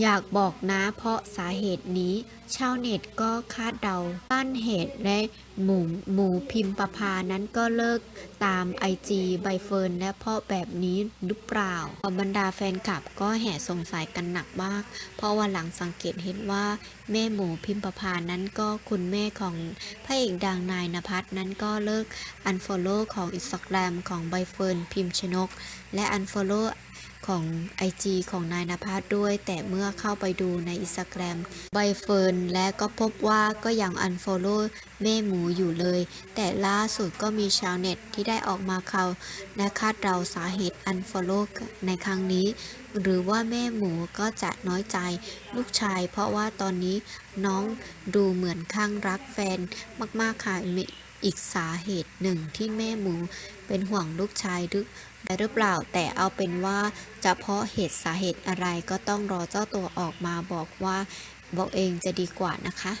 อยากบอกนะเพราะสาเหตุนี้ ชาวเน็ตก็คาดเดาต้นเหตุและหมูหมูพิมพ์ประพานั้นก็เลิกตามไอจีใบเฟิร์นและเพราะแบบนี้หรือเปล่าบรรดาแฟนคลับก็แห่สงสัยกันหนักมาก เพราะว่าหลังสังเกตเห็นว่าแม่หมูพิมพ์ประพานั้นก็คุณแม่ของพระเอกดังนายนภัสนั้นก็เลิก unfollow ของอินสตาแกรมของใบเฟิร์นพิมพ์ชนก และ unfollow ของ IG ของนายนภัสด้วย แต่เมื่อเข้าไปดูในอินสตาแกรมใบเฟิร์นและก็พบว่าก็ยัง unfollow แม่หมูอยู่เลย แต่ล่าสุดก็มีชาวเน็ตที่ได้ออกมาเขาและคาดเดาสาเหตุ unfollow ในครั้งนี้ หรือว่าแม่หมูก็จะน้อยใจลูกชาย เพราะว่าตอนนี้น้องดูเหมือนข้างรักแฟนมากๆค่ะมี อีกสาเหตุหนึ่งที่แม่หมูเป็นห่วงลูกชายดึกได้หรือเปล่า แต่เอาเป็นว่าจะเพราะเหตุสาเหตุอะไรก็ต้องรอเจ้าตัวออกมาบอกว่าบอกเองจะดีกว่านะคะ